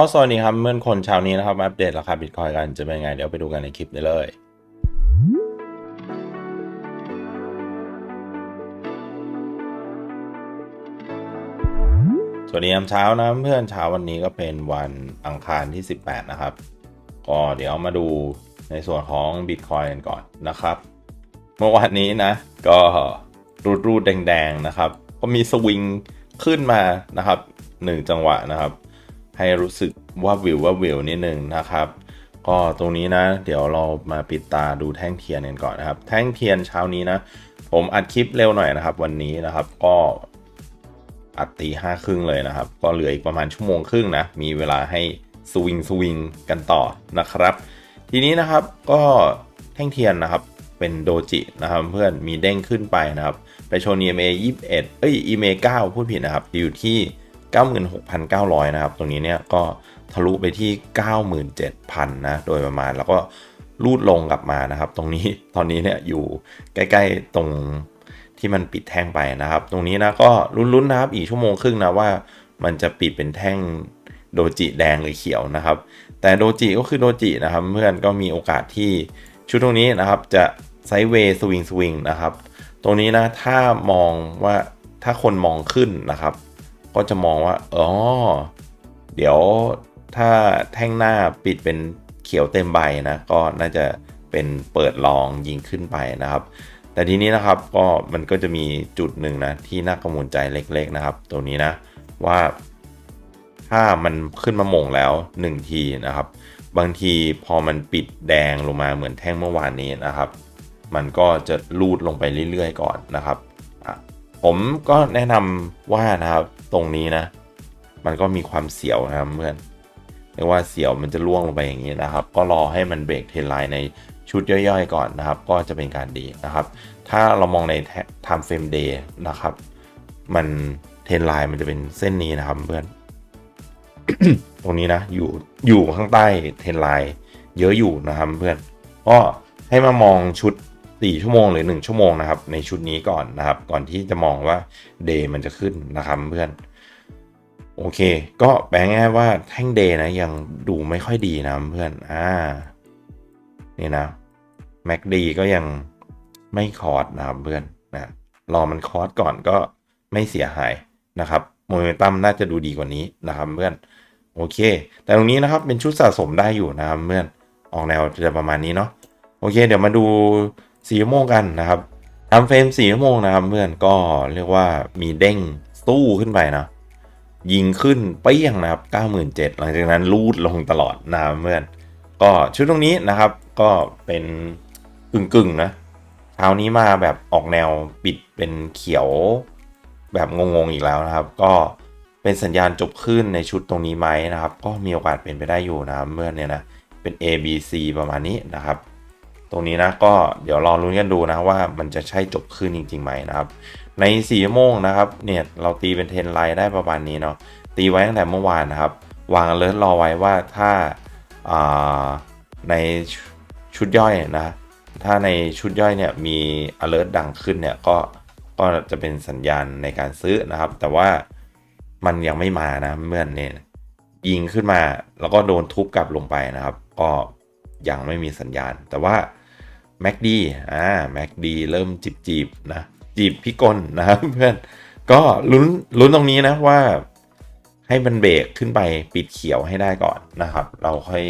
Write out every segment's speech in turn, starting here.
ก็สวัสดีครับเมื่อนคนเช้านี้นะครับอัปเดตราคาบิตคอยกันจะเป็นไง เดี๋ยวไปดูกันในคลิปนี้เลยสวัสดียามเช้านะเพื่อนเช้าวันนี้ก็เป็นวันอังคารที่ 18 นะครับ ก็เดี๋ยวมาดูในส่วนของ Bitcoin กันก่อนนะครับ เมื่อวานนี้นะ ก็รูดรูดๆแดง ๆ นะครับ ก็มีสวิงขึ้นมานะครับหนึ่งจังหวะนะครับ ให้รู้สึกว่าวิวว่าวิวนิดนึงนะครับ ก็ตรงนี้นะ เดี๋ยวเรามาปิดตาดูแท่งเทียนกันก่อนนะครับ แท่งเทียนเช้านี้นะ ผมอัดคลิปเร็วหน่อยนะครับ วันนี้นะครับก็อัดตีห้าครึ่งเลยนะครับ ก็เหลืออีกประมาณชั่วโมงครึ่งนะ มีเวลาให้สวิงสวิงกันต่อนะครับ ทีนี้นะครับก็แท่งเทียนนะครับเป็นโดจินะครับเพื่อนมีเด้งขึ้นไปนะครับ ไปชน EMA 21 เอ้ย EMA 9 พูดผิดนะครับ อยู่ที่ 96,900 นะครับ ตรงนี้เนี่ยก็ทะลุไปที่ 97,000 นะ โดยประมาณแล้วก็ลูดลงกลับมานะครับ ตรงนี้ตอนนี้เนี่ยอยู่ใกล้ ๆ ตรงที่มันปิดแท่งไปนะครับ ตรงนี้นะก็ลุ้นๆนะครับอีกชั่วโมงครึ่งนะว่ามันจะปิดเป็นแท่งโดจิแดงหรือเขียวนะครับ แต่โดจิก็คือโดจินะครับ เพื่อนก็มีโอกาสที่ชุดตรงนี้นะครับจะไซด์เวย์สวิงสวิงนะครับ ตรงนี้นะถ้ามองว่าถ้าคนมองขึ้นนะครับ ก็จะมองว่าอ๋อเดี๋ยวถ้าแท่งหน้าปิดเป็นเขียวเต็มใบนะก็น่าจะเป็นเปิดลองยิงขึ้นไปนะครับ แต่ทีนี้นะครับก็มันก็จะมีจุดหนึ่งนะที่น่ากังวลใจเล็กๆนะครับ ตัวนี้นะว่าถ้ามันขึ้นมาหม่งแล้ว 1 ทีนะครับ บางทีพอมันปิดแดงลงมาเหมือนแท่งเมื่อวานนี้นะครับ มันก็จะลูดลงไปเรื่อยๆก่อนนะครับ ผมก็แนะนำว่านะครับตรงนี้นะ มันก็มีความเสียวนะครับเพื่อนเรียกว่าเสียวมันจะล่วงลงไปอย่างนี้นะครับ ก็รอให้มันเบรกเทนไลน์ในชุดย่อยๆ ก่อนนะครับ ก็จะเป็นการดีนะครับ ถ้าเรามองใน time frame day นะครับ มันเทนไลน์มันจะเป็นเส้นนี้นะครับเพื่อนตรงนี้นะ อยู่อยู่ข้างใต้เทนไลน์เยอะอยู่นะครับเพื่อนก็ให้มามองชุด 4 ชั่วโมงหรือ 1 ชั่วโมงนะครับ ในชุดนี้ก่อนนะครับ ก่อนที่จะมองว่าเดย์มันจะขึ้นนะครับเพื่อนโอเค ก็แปลง่ายว่าแท่งเดย์นะยังดูไม่ค่อยดีนะเพื่อน อ่า นี่นะ MACD ก็ยังไม่คอร์สนะครับเพื่อนนะรอมันคอร์สก่อนก็ไม่เสียหายนะครับโมเมนตัมน่าจะดูดีกว่านี้นะครับเพื่อน โอเค แต่ตรงนี้นะครับเป็นชุดสะสมได้อยู่นะครับเพื่อน ออกแนวจะประมาณนี้เนาะ โอเค เดี๋ยวมาดู สี่ชั่วโมงกันนะครับทำเฟรมสี่ชั่วโมงนะครับเพื่อนก็เรียกว่ามีเด้งสู้ขึ้นไปนะยิงขึ้นเปี้ยงนะครับ 97,000หลังจากนั้นลูดลงตลอดนะครับเพื่อนก็ชุดตรงนี้นะครับก็เป็นกึ่งกึ่งๆนะเช้านี้มาแบบออกแนวปิดเป็นเขียวแบบงงๆอีกแล้วนะครับ ก็เป็นสัญญาณจบขึ้นในชุดตรงนี้ไหมนะครับ ก็มีโอกาสเป็นไปได้อยู่นะครับเมื่อเนี่ยนะเป็น A B C ประมาณนี้นะครับ ตรงนี้นะก็เดี๋ยวรอรุ้นกันดูนะว่ามันจะใช่จบขึ้นจริงๆไหมนะครับ ใน4ชั่วโมงนะครับเนี่ยเราตีเป็นเทรนไลน์ได้ประมาณนี้เนาะตีไว้ตั้งแต่เมื่อวานนะครับ วางเลิศรอไว้ว่าถ้าาในชุดย่อยนะ ถ้าในชุดย่อยเนี่ยมี alert ดังขึ้นเนี่ยก็ก็จะเป็นสัญญาณในการซื้อนะครับ แต่ว่ามันยังไม่มานะเมื่อนเนี่ยยิงขึ้นมาแล้วก็โดนทุบกลับลงไปนะครับ ก็ยังไม่มีสัญญาณ แต่ว่า MACD อ่า MACD เริ่มจีบจีบนะ จีบพี่กลนะครับเพื่อนก็ลุ้นลุ้นตรงนี้นะว่าให้มันเบรกขึ้นไปปิดเขียวให้ได้ก่อนนะครับ เราค่อย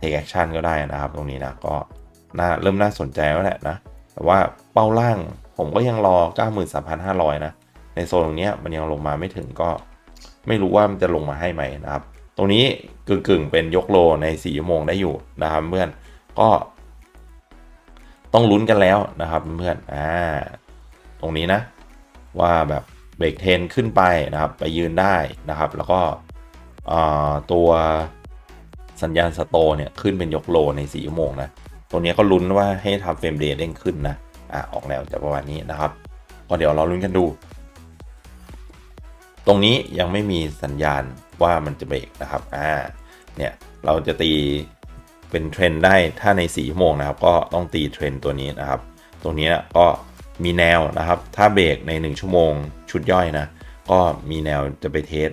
take action ก็ได้นะครับ ตรงนี้นะก็น่าเริ่มน่าสนใจแล้วแหละนะแต่ว่าเป้าล่างผมก็ยังรอ 93,500 นะ ในโซนตรงนี้มันยังลงมาไม่ถึงก็ไม่รู้ว่ามันจะลงมาให้ไหมนะครับ ตรงนี้กึ่งกึ่งๆเป็นยกโลใน4ชั่วโมงได้อยู่นะครับเพื่อนก็ ต้องลุ้นกันแล้วนะครับเพื่อนอ่าตรงนี้นะ ว่าแบบเบรกเทนขึ้นไปนะครับ ไปยืนได้นะครับ แล้วก็อ่าตัวสัญญาณสโตเนี่ย ขึ้นเป็นยกโลใน4ชั่วโมงนะตรงนี้ก็ลุ้นว่าให้ทำเฟรมเรทเด้งขึ้นนะอ่าออกแนวจะประมาณนี้นะครับก็เดี๋ยวเราลุ้นกันดู ตรงนี้ยังไม่มีสัญญาณว่ามันจะเบรกนะครับอ่าเนี่ยเราจะตี เป็นเทรนด์ได้ถ้าใน4ชั่วโมงนะครับ ก็ต้องตีเทรนด์ตัวนี้นะครับ ตรงนี้ก็มีแนวนะครับ ถ้าเบรกใน 1 ชั่วโมง ชุดย่อยนะ ก็มีแนวจะไปเทส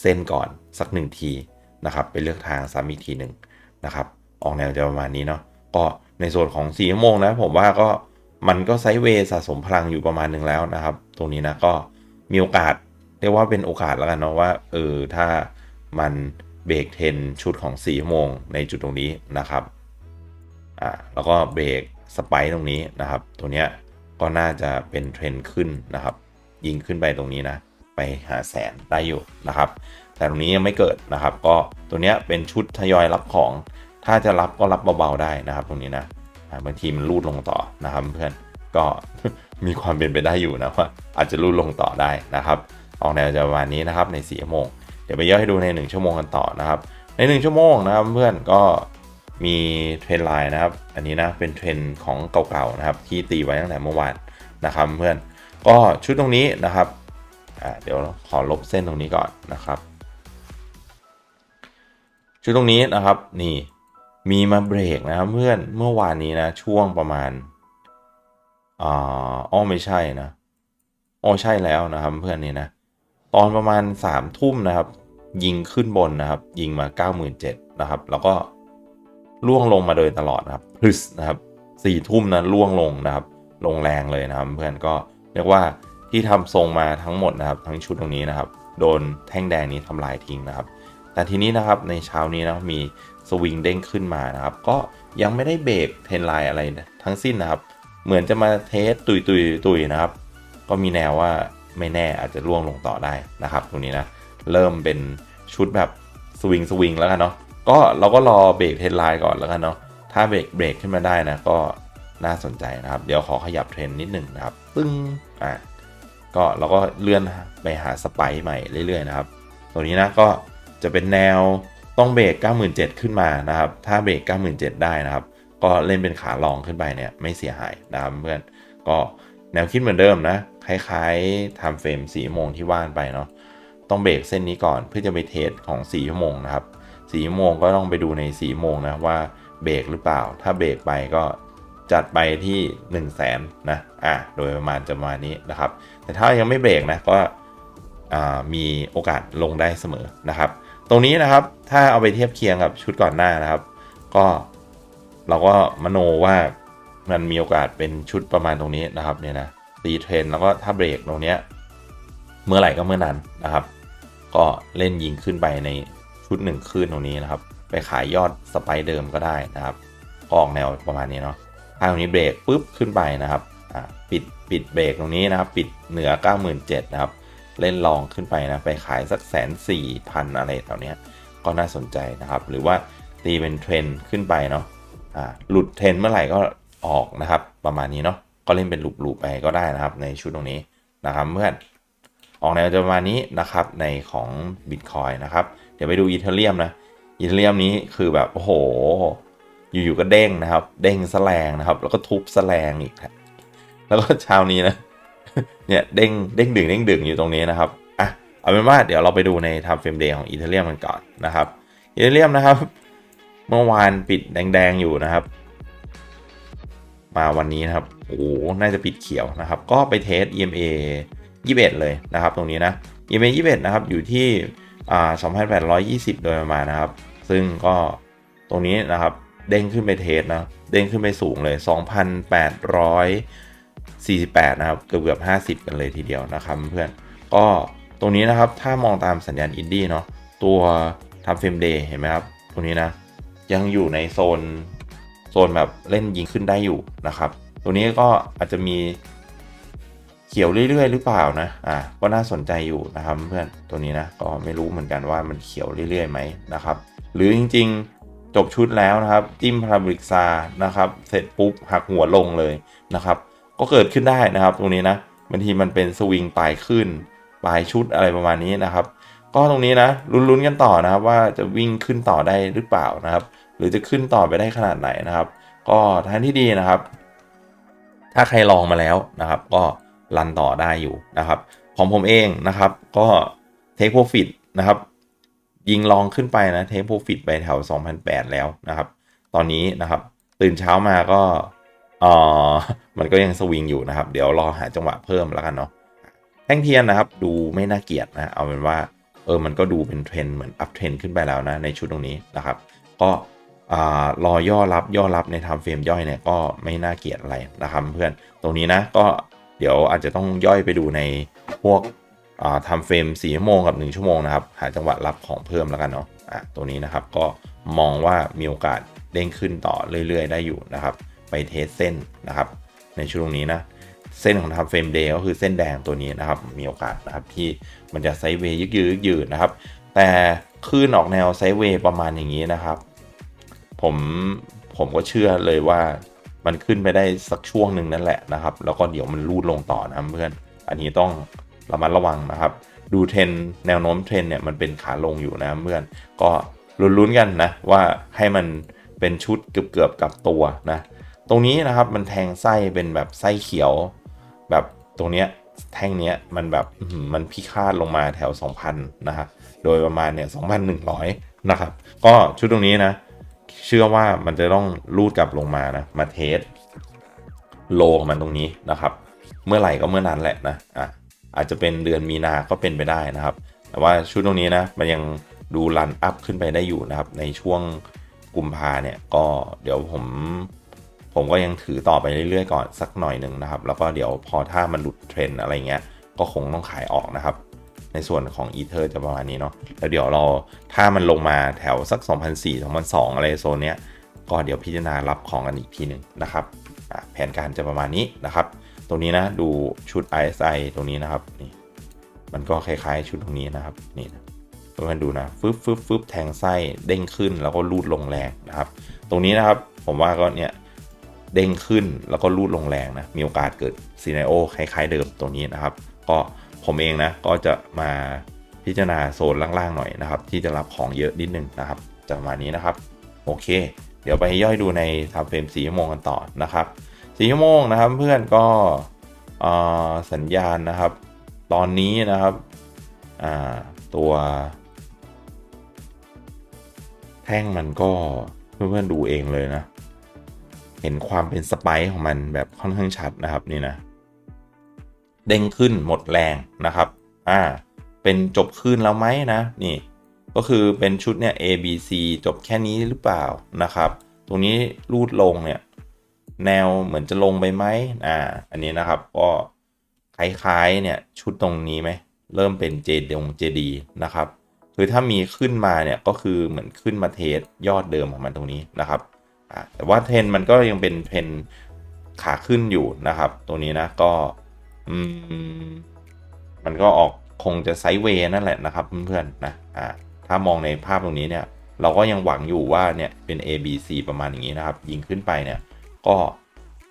เส้นก่อนสักหนึ่งทีนะครับ ไปเลือกทางซ้ำอีกทีหนึ่งนะครับ ออกแนวจะประมาณนี้เนาะ ก็ในส่วนของ4ชั่วโมงนะผมว่าก็มันก็ไซด์เวย์สะสมพลังอยู่ประมาณหนึ่งแล้วนะครับ ตรงนี้นะก็มีโอกาสเรียกว่าเป็นโอกาสแล้วกันเนาะว่าเออถ้ามัน เบรกเทนชุดของ4ชั่วโมงในจุดตรงนี้นะครับอ่าแล้วก็เบรกสไปตรงนี้นะครับ ตัวเนี้ยก็น่าจะเป็นเทรนขึ้นนะครับ ยิงขึ้นไปตรงนี้นะ ไปหาแสนได้อยู่นะครับ แต่ตรงนี้ยังไม่เกิดนะครับ ก็ตัวเนี้ยเป็นชุดทยอยรับของ ถ้าจะรับก็รับเบาๆได้นะครับ ตรงนี้นะบางทีมันรูดลงต่อนะครับเพื่อนก็มีความเป็นไปได้อยู่นะว่าอาจจะรูดลงต่อได้นะครับ ออกแนวจะประมาณนี้นะครับใน4ชั่วโมง ดี๋ยวไปย่อยให้ดูใน 1 ชั่วโมงกันต่อนะครับ ใน 1 ชั่วโมงนะครับเพื่อนก็มีเทรนไลน์นะครับ อันนี้นะเป็นเทรนของเก่าๆนะครับ ที่ตีไว้ตั้งแต่เมื่อวานนะครับเพื่อนก็ชุดตรงนี้นะครับเดี๋ยวขอลบเส้นตรงนี้ก่อนนะครับ ชุดตรงนี้นะครับนี่มีมาเบรกนะครับเพื่อนเมื่อวานนี้นะช่วงประมาณอ่าอ้อไม่ใช่นะอ้อใช่แล้วนะครับเพื่อนนี่นะตอนประมาณ3ามทุ่มนะครับ ยิงขึ้นบนนะครับ ยิงมา 97,000นะครับ แล้วก็ล่วงลงมาโดยตลอดนะครับพลึสนะครับสี่ทุ่มนะล่วงลงนะครับ ลงแรงเลยนะครับ เพื่อนก็เรียกว่าที่ทำทรงมาทั้งหมดนะครับ ทั้งชุดตรงนี้นะครับ โดนแท่งแดงนี้ทำลายทิ้งนะครับ แต่ทีนี้นะครับในเช้านี้นะมีสวิงเด้งขึ้นมานะครับ ก็ยังไม่ได้เบรกเทนไลน์อะไรทั้งสิ้นนะครับ เหมือนจะมาเทสตุยตุยตุยนะครับ ก็มีแนวว่าไม่แน่อาจจะร่วงลงต่อได้นะครับ ตรงนี้นะ เริ่มเป็นชุดแบบสวิงสวิงแล้วกันเนาะก็เราก็รอเบรกเทรนไลน์ก่อนแล้วกันเนาะถ้าเบรกเบรกขึ้นมาได้นะก็น่าสนใจนะครับ เดี๋ยวขอขยับเทรนนิดหนึ่งนะครับ ปึ้งอะก็เราก็เลื่อนไปหาสไปค์ใหม่เรื่อยๆนะครับ ตัวนี้นะก็จะเป็นแนวต้องเบรก97,000 ขึ้นมานะครับ ถ้าเบรก97,000 ได้นะครับ ก็เล่นเป็นขาลองขึ้นไปเนี่ยไม่เสียหายนะครับเพื่อนก็แนวคิดเหมือนเดิมนะ คล้ายๆทำเฟรม4ชั่วโมงที่ว่านไปเนาะ ต้องเบรกเส้นนี้ก่อนเพื่อจะไปเทสของ4ชั่วโมงนะครับ4ชั่วโมงก็ต้องไปดูใน4ชั่วโมงนะว่าเบรกหรือเปล่า ถ้าเบรกไปก็จัดไปที่ 1 0 0 0 0แสนนะอะโดยประมาณจะประมาณนี้นะครับ แต่ถ้ายังไม่เบรกนะก็อ่ามีโอกาสลงได้เสมอนะครับ ตรงนี้นะครับถ้าเอาไปเทียบเคียงกับชุดก่อนหน้านะครับ ก็เราก็มโนว่ามันมีโอกาสเป็นชุดประมาณตรงนี้นะครับเนี่ยนะตีเทรนแล้วก็ถ้าเบรกตรงเนี้ยเมื่อไหร่ก็เมื่อนั้นนะครับ ก็เล่นยิงขึ้นไปในชุดหนึ่งคืนตรงนี้นะครับ ไปขายยอดสไปเดิมก็ได้นะครับกออกแนวประมาณนี้เนาะถ้าตรงนี้เบรกปุ๊บขึ้นไปนะครับปิดปิดเบรกตรงนี้นะครับ ปิดเหนือ 97,000นะครับ เล่นลองขึ้นไปนะ ไปขายสักแสนสี่พันอะไรแถวเนี้ยก็น่าสนใจนะครับ หรือว่าตีเป็นเทรนขึ้นไปเนาะอ่าหลุดเทรนเมื่อไหร่ก็ออกนะครับ ประมาณนี้เนาะ ก็เล่นเป็นหลูปๆไปก็ได้นะครับ ในชุดตรงนี้นะครับเพื่อน ออกแนวจะประมาณนี้นะครับในของ Bitcoin นะครับ เดี๋ยวไปดูอีเทเรียมนะอีเทเรียมนี้คือแบบ โอ้โห อยู่ๆก็เด้งนะครับ เด้งแสลงนะครับ แล้วก็ทุบแสลงอีกแล้วก็เช้านี้นะเนี่ยเด้งเด้งดึงเด้งดึงอยู่ตรงนี้นะครับอะเอาเป็นว่าเดี๋ยวเราไปดูในทำเฟรมเดย์ของอีเทเรียมกันก่อนนะครับอีเทเรียมนะครับ เมื่อวานปิดแดงๆอยู่นะครับ มาวันนี้นะครับโอ้โหน่าจะปิดเขียวนะครับ ก็ไปเทส EMA 21 เลยนะครับ ตรงนี้นะ EMA 21 นะครับ อยู่ที่อ่า2,820 โดยประมาณนะครับ ซึ่งก็ตรงนี้นะครับ เด้งขึ้นไปเทสนะ เด้งขึ้นไปสูงเลย 2,848 นะครับ เกือบเกือบ50 กันเลยทีเดียวนะครับเพื่อน ก็ตรงนี้นะครับ ถ้ามองตามสัญญาณอินดี้เนาะ ตัวทำเฟรมเดย์เห็นไหมครับ ตรงนี้นะ ยังอยู่ในโซน โซนแบบเล่นยิงขึ้นได้อยู่นะครับตัวนี้ก็อาจจะมี เขียวเรื่อยๆ หรือเปล่านะ อ่าก็น่าสนใจอยู่นะครับเพื่อนตัวนี้นะ ก็ไม่รู้เหมือนกันว่ามันเขียวเรื่อยๆไหมนะครับ หรือจริงๆจบชุดแล้วนะครับ จิ้มพาราบริกซานะครับ เสร็จปุ๊บหักหัวลงเลยนะครับ ก็เกิดขึ้นได้นะครับ ตรงนี้นะบางทีมันเป็นสวิงปลายขึ้นปลายชุดอะไรประมาณนี้นะครับ ก็ตรงนี้นะลุ้นๆกันต่อนะครับ ว่าจะวิ่งขึ้นต่อได้หรือเปล่านะครับ หรือจะขึ้นต่อไปได้ขนาดไหนนะครับ ก็ทางที่ดีนะครับ ถ้าใครลองมาแล้วนะครับ ก็ รันต่อได้อยู่นะครับ ของผมเองนะครับก็เทคโปรฟิตนะครับ ยิงลองขึ้นไปนะเทคโปรฟิตไปแถว 2,008 แล้วนะครับ ตอนนี้นะครับ ตื่นเช้ามาก็เออมันก็ยังสวิงอยู่นะครับ เดี๋ยวรอหาจังหวะเพิ่มแล้วกันเนาะแท่งเทียนนะครับ ดูไม่น่าเกลียดนะ เอาเป็นว่าเออมันก็ดูเป็นเทรนเหมือนอัพเทรนขึ้นไปแล้วนะในชุดตรงนี้นะครับ ก็อ่ารอย่อรับย่อรับในทำเฟรมย่อยเนี่ยก็ไม่น่าเกลียดอะไรนะครับเพื่อนตรงนี้นะก็ เดี๋ยวอาจจะต้องย่อยไปดูในพวกทำเฟรม4ชั่วโมงกับ 1 ชั่วโมงนะครับ หาจังหวะรับของเพิ่มแล้วกันเนาะอะตัวนี้นะครับก็มองว่ามีโอกาสเด้งขึ้นต่อเรื่อยๆ ได้อยู่นะครับ ไปเทสเส้นนะครับ ในช่วงนี้นะ เส้นของทำเฟรมเดย์ก็คือเส้นแดงตัวนี้นะครับ มีโอกาสนะครับที่มันจะไซด์เวย์ยืดยืดนะครับ แต่คลื่นออกแนวไซด์เวย์ประมาณอย่างนี้นะครับ ผมผมก็เชื่อเลยว่า มันขึ้นไปได้สักช่วงหนึ่งนั่นแหละนะครับ แล้วก็เดี๋ยวมันรูดลงต่อนะเพื่อน อันนี้ต้องระมัดระวังนะครับ ดูเทรนแนวโน้มเทรนเนี่ยมันเป็นขาลงอยู่นะเพื่อน ก็ลุ้นๆกันนะว่าให้มันเป็นชุดเกือบๆกับตัวนะ ตรงนี้นะครับมันแทงไส้เป็นแบบไส้เขียว แบบตรงเนี้ยแท่งเนี้ยมันแบบมันพิฆาตลงมาแถว 2,000 นะครับโดยประมาณเนี่ย2,100 นะครับ ก็ชุดตรงนี้นะ เชื่อว่ามันจะต้องรูดกลับลงมานะ มาเทสโลของมันตรงนี้นะครับ เมื่อไหร่ก็เมื่อนั้นแหละนะอะอาจจะเป็นเดือนมีนาก็เป็นไปได้นะครับ แต่ว่าชุดตรงนี้นะมันยังดูรันอัพขึ้นไปได้อยู่นะครับ ในช่วงกุมภาเนี่ยก็เดี๋ยวผมผมก็ยังถือต่อไปเรื่อยๆก่อนสักหน่อยหนึ่งนะครับ แล้วก็เดี๋ยวพอถ้ามันหลุดเทรนอะไรเงี้ยก็คงต้องขายออกนะครับ ในส่วนของอีเทอร์จะประมาณนี้เนาะแล้วเดี๋ยวเราถ้ามันลงมาแถวสัก 2004 2002 อะไรโซนเนี้ยก็เดี๋ยวพิจารณารับของกันอีกทีหนึ่งนะครับแผนการจะประมาณนี้นะครับ ตรงนี้นะดูชุด ISI ตรงนี้นะครับนี่มันก็คล้ายๆชุดตรงนี้นะครับนี่นะเพื่อนๆดูนะฟึบฟึบฟึบแทงไส้เด้งขึ้นแล้วก็รูดลงแรงนะครับ ตรงนี้นะครับผมว่าก็เนี่ยเด้งขึ้นแล้วก็รูดลงแรงนะมีโอกาสเกิดซีนาโอคล้ายๆเดิมตรงนี้นะครับ ก็ ผมเองนะก็จะมาพิจารณาโซนล่างๆหน่อยนะครับ ที่จะรับของเยอะนิดนึงนะครับจะประมาณนี้นะครับ โอเค เดี๋ยวไปย่อยดูในทำเฟรมสีชั่วโมงกันต่อนะครับสีชั่วโมงนะครับเพื่อนก็สัญญาณนะครับ ตอนนี้นะครับตัวแท่งมันก็เพื่อนๆดูเองเลยนะ เห็นความเป็นสไปค์ของมันแบบค่อนข้างชัดนะครับนี่นะ เด้งขึ้นหมดแรงนะครับ อ่า เป็นจบขึ้นแล้วไหมนะ นี่ ก็คือเป็นชุดเนี่ย A B C จบแค่นี้หรือเปล่านะครับ ตรงนี้รูดลงเนี่ย แนวเหมือนจะลงไปไหมอ่า อันนี้นะครับก็คล้ายๆเนี่ยชุดตรงนี้ไหม เริ่มเป็นเจดงเจดีนะครับ คือถ้ามีขึ้นมาเนี่ยก็คือเหมือนขึ้นมาเทสยอดเดิมของมันตรงนี้นะครับอะแต่ว่าเทนมันก็ยังเป็นเทนขาขึ้นอยู่นะครับ ตรงนี้นะก็ อืมมันก็ออกคงจะไซด์เวย์นั่นแหละนะครับเพื่อนๆนะอ่าถ้ามองในภาพตรงนี้เนี่ย เราก็ยังหวังอยู่ว่าเนี่ยเป็น A B C ประมาณอย่างนี้นะครับ ยิงขึ้นไปเนี่ยก็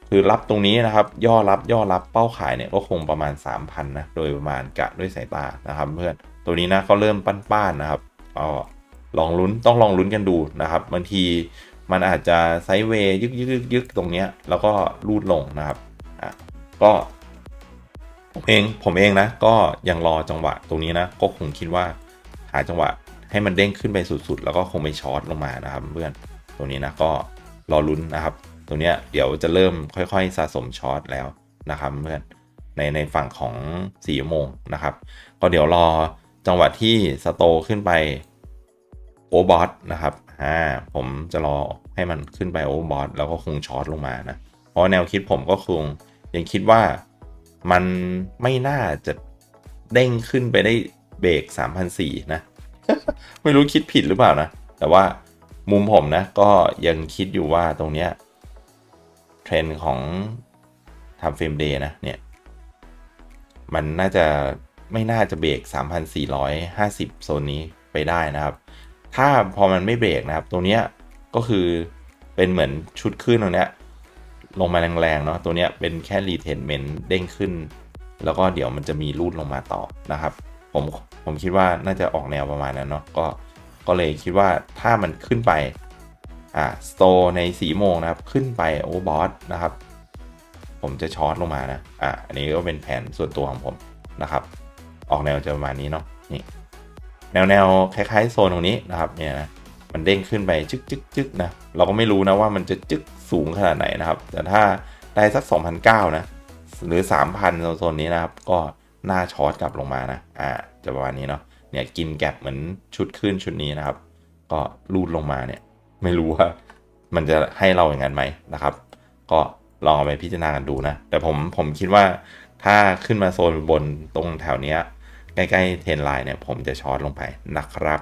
คือรับตรงนี้นะครับ ย่อรับย่อรับเป้าขายเนี่ยก็คงประมาณ 3,000นะโดยประมาณกะด้วยสายตานะครับ เพื่อนตัวนี้นะก็เริ่มป้านๆนะครับก็ลองลุ้นต้องลองลุ้นกันดูนะครับบางทีมันอาจจะไซด์เวย์ยึกยึกยึกยึกตรงเนี้ยแล้วก็รูดลงนะครับอะก็ ผมเองผมเองนะ ก็ยังรอจังหวะตรงนี้นะ ก็คงคิดว่าหาจังหวะให้มันเด้งขึ้นไปสุดๆ แล้วก็คงไปช็อตลงมานะครับเพื่อนตรงนี้นะก็รอลุ้นนะครับ ตรงเนี้ยเดี๋ยวจะเริ่มค่อยๆ สะสมช็อตแล้วนะครับเพื่อนในในฝั่งของ4ชั่โมงนะครับ ก็เดี๋ยวรอจังหวะที่สโตขึ้นไปโอบอทนะครับอ่าผมจะรอให้มันขึ้นไปโอบอทแล้วก็คงช็อตลงมานะ เพราะแนวคิดผมก็คงยังคิดว่า มันไม่น่าจะเด้งขึ้นไปได้เบรก3,004นะ ไม่รู้คิดผิดหรือเปล่านะ แต่ว่ามุมผมนะก็ยังคิดอยู่ว่าตรงเนี้ยเทรนของทำเฟรมเดย์นะเนี่ย มันน่าจะไม่น่าจะเบรก 3,450 โซนนี้ไปได้นะครับ ถ้าพอมันไม่เบรกนะครับตัวเนี้ยก็คือเป็นเหมือนชุดขึ้นตรงเนี้ย ลงมาแรงๆเนาะตัวเนี้ยเป็นแค่รีเทนเมนต์เด้งขึ้น แล้วก็เดี๋ยวมันจะมีรูดลงมาต่อนะครับ ผมผมคิดว่าน่าจะออกแนวประมาณนั้นเนาะก็ก็เลยคิดว่าถ้ามันขึ้นไปอ่าสโตในสีโมงนะครับขึ้นไปโอเวอร์บอทนะครับ ผมจะช็อตลงมานะอะอันนี้ก็เป็นแผนส่วนตัวของผมนะครับ ออกแนวจะประมาณนี้เนาะนี่แนวแนวคล้ายๆโซนตรงนี้นะครับเนี่ยนะมันเด้งขึ้นไปจึ๊กจึ๊กจึ๊กนะเราก็ไม่รู้นะว่ามันจะจึ๊ก สูงขนาดไหนนะครับ แต่ถ้าได้สัก 2,009นะ หรือ 3,000โซนนี้นะครับ ก็น่าช็อตกลับลงมานะ อ่า จะประมาณนี้เนาะ เนี่ยกินแก็บเหมือนชุดขึ้นชุดนี้นะครับ ก็รูดลงมาเนี่ย ไม่รู้ว่า มันจะให้เราอย่างนั้นไหมนะครับ ก็ลองเอาไปพิจารณากันดูนะ แต่ผมผมคิดว่าถ้าขึ้นมาโซนบนตรงแถวเนี้ยใกล้ๆเทนไลน์เนี่ยผมจะช็อตลงไปนะครับ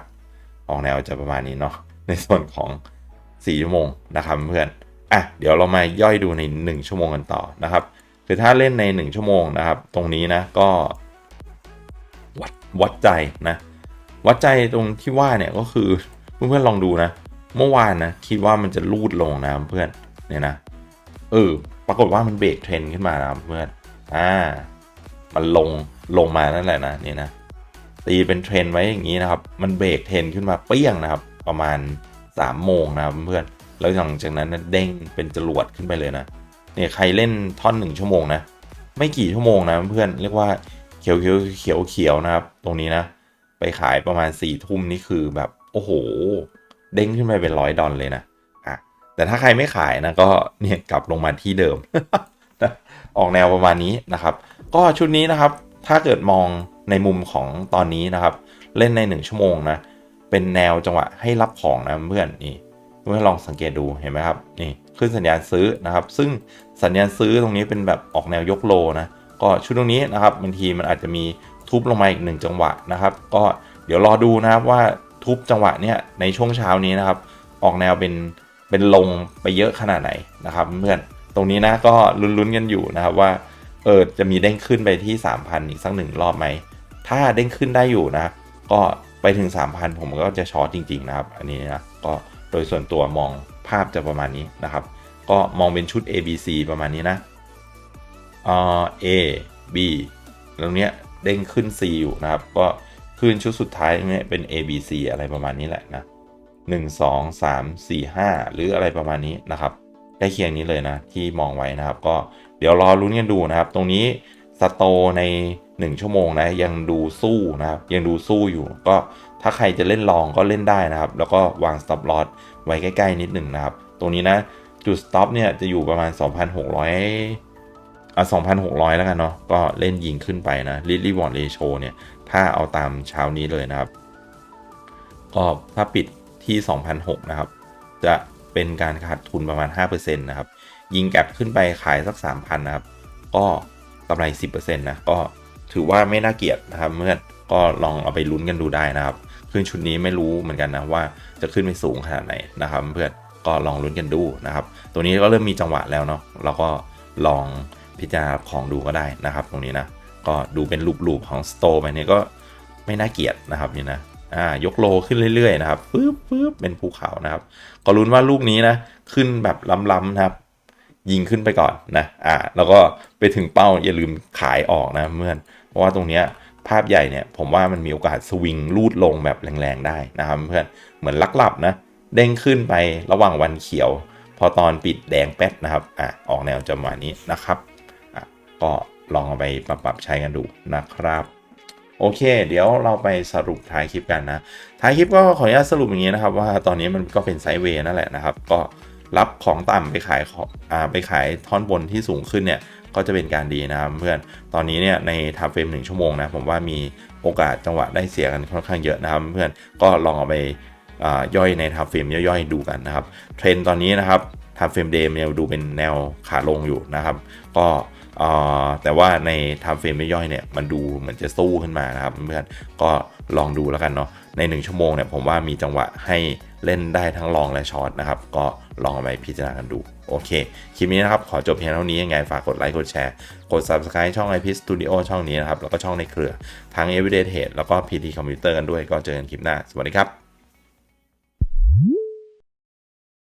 ออกแนวจะประมาณนี้เนาะในส่วนของ 4 ชั่วโมงนะครับเพื่อน อะเดี๋ยวเรามาย่อยดูใน 1 ชั่วโมงกันต่อนะครับคือถ้าเล่นใน 1 ชั่วโมงนะครับ ตรงนี้นะก็วัดวัดใจนะวัดใจตรงที่ว่าเนี่ยก็คือเพื่อนๆลองดูนะ เมื่อวานนะคิดว่ามันจะลูดลงนะเพื่อนเนี่ยนะเออปรากฏว่ามันเบรกเทรนขึ้นมานะเพื่อนอ่ามันลงลงมานั่นแหละนะนี่นะตีเป็นเทรนไว้อย่างนี้นะครับ มันเบรกเทรนขึ้นมาเปี้ยงนะครับ ประมาณ3โมงนะครับเพื่อน แล้วหลังจากนั้นเด้งเป็นจรวดขึ้นไปเลยนะเนี่ยใครเล่นท่อนหนึ่งชั่วโมงนะไม่กี่ชั่วโมงนะเพื่อนเรียกว่าเขียวเขียวเขียวเขียวนะครับ ตรงนี้นะ ไปขายประมาณ4ี่ทุ่มนี่คือแบบโอ้โห เด้งขึ้นไปเป็นร้อยดอลเลยนะอะแต่ถ้าใครไม่ขายนะก็เนี่ยกลับลงมาที่เดิม ออกแนวประมาณนี้นะครับ ก็ชุดนี้นะครับ ถ้าเกิดมองในมุมของตอนนี้นะครับ เล่นใน 1 ชั่วโมงนะเป็นแนวจังหวะให้รับของนะเพื่อนนี่ เพื่ลองสังเกตดูเห็นไหมครับนี่ขึ้นสัญญาณซื้อนะครับ ซึ่งสัญญาณซื้อตรงนี้เป็นแบบออกแนวยกโลนะก็ชุดตรงนี้นะครับบางทีมันอาจจะมีทุบลงมาอีกหนึ่งจังหวะนะครับ ก็เดี๋ยวรอดูนะครับว่าทุบจังหวะเนี้ยในช่วงเช้านี้นะครับ ออกแนวเป็นเป็นลงไปเยอะขนาดไหนนะครับเพื่อนตรงนี้นะก็ลุ้นๆกันอยู่นะครับว่าเออจะมีเด้งขึ้นไปที่ 3,000 อีกสักหนึ่งรอบไหม ถ้าเด้งขึ้นได้อยู่นะ ก็ไปถึง 3,000 ผมก็จะช็อตจริง ๆ นะครับ อันนี้นะก็ โดยส่วนตัวมองภาพจะประมาณนี้นะครับ ก็มองเป็นชุด A B C ประมาณนี้นะอ่า A B ตรงเนี้ยเด้งขึ้น C อยู่นะครับ ก็ขึ้นชุดสุดท้ายเนี่ยเป็น A B C อะไรประมาณนี้แหละนะ1 2 3 4 5 หรืออะไรประมาณนี้นะครับใกล้เคียงนี้เลยนะที่มองไว้นะครับ ก็เดี๋ยวรอลุ้นกันดูนะครับ ตรงนี้สโตใน 1 ชั่วโมงนะยังดูสู้นะครับยังดูสู้อยู่ ก็ ถ้าใครจะเล่นลองก็เล่นได้นะครับ แล้วก็วาง stop loss ไว้ใกล้ ๆ นิดหนึ่งนะครับ ตรงนี้นะ จุด stop เนี่ยจะอยู่ประมาณ 2,600อะ2,600 แล้วกันเนาะ ก็เล่นยิงขึ้นไปนะ reward ratio เนี่ย ถ้าเอาตามเช้านี้เลยนะครับ ก็ถ้าปิดที่2,006นะครับ จะเป็นการขาดทุนประมาณ 5%นะครับ ยิงแก็บขึ้นไปขายสัก 3,000 นะครับ ก็กำไร 10%นะ ก็ถือว่าไม่น่าเกลียดนะครับเมื่อก็ลองเอาไปลุ้นกันดูได้นะครับ ขึ้นชุดนี้ไม่รู้เหมือนกันนะว่าจะขึ้นไปสูงขนาดไหนนะครับ เพื่อนก็ลองลุ้นกันดูนะครับ ตัวนี้ก็เริ่มมีจังหวะแล้วเนาะเราก็ลองพิจารณาของดูก็ได้นะครับ ตรงนี้นะก็ดูเป็นลูปๆของสโตไปเนี่ยก็ไม่น่าเกลียดนะครับนี่นะอ่ายกโลขึ้นเรื่อยๆนะครับปึ๊บปึ๊บเป็นภูเขานะครับ ก็ลุ้นว่าลูกนี้นะขึ้นแบบล้ำๆนะครับ ยิงขึ้นไปก่อนนะอ่าแล้วก็ไปถึงเป้าอย่าลืมขายออกนะเพื่อนเพราะว่าตรงเนี้ย ภาพใหญ่เนี่ยผมว่ามันมีโอกาสสวิงลูดลงแบบแรงๆได้นะครับเพื่อนเหมือนลักหลับนะเด้งขึ้นไประหว่างวันเขียว พอตอนปิดแดงแป๊ดนะครับอะออกแนวจะประมานี้นะครับอะก็ลองเอาไปปรับๆใช้กันดูนะครับโอเค เดี๋ยวเราไปสรุปท้ายคลิปกันนะท้ายคลิปก็ขออนุญาตสรุปอย่างนี้นะครับ ว่าตอนนี้มันก็เป็นไซด์เวย์นั่นแหละนะครับ ก็รับของต่ำไปขายของอ่าไปขายท่อนบนที่สูงขึ้นเนี่ย ก็จะเป็นการดีนะครับเพื่อนตอนนี้เนี่ยในทำเฟรมหนึ่งชั่วโมงนะผมว่ามีโอกาสจังหวะได้เสียกันค่อนข้างเยอะนะครับเพื่อนก็ลองเอาไปย่อยในทำเฟรมย่อยๆดูกันนะครับเทรนตอนนี้นะครับทำเฟรมเดย์เนี่ยดูเป็นแนวขาลงอยู่นะครับ ก็แต่ว่าในทำเฟรมย่อยเนี่ยมันดูเหมือนจะสู้ขึ้นมานะครับเพื่อนก็ลองดูแล้วกันเนาะใน 1 ชั่วโมงเนี่ยผมว่ามีจังหวะให้ เล่นได้ทั้งลองและช็อตนะครับ ก็ลองไปพิจารณากันดู โอเค คลิปนี้นะครับ ขอจบเพียงเท่านี้ยังไง ฝากกดไลค์กดแชร์ กด Subscribe ช่อง IP Studio ช่องนี้นะครับ แล้วก็ช่องในเครือ ทั้ง Everyday Trade แล้วก็ PT Computer กันด้วย ก็เจอกันคลิปหน้า สวัสดีครับ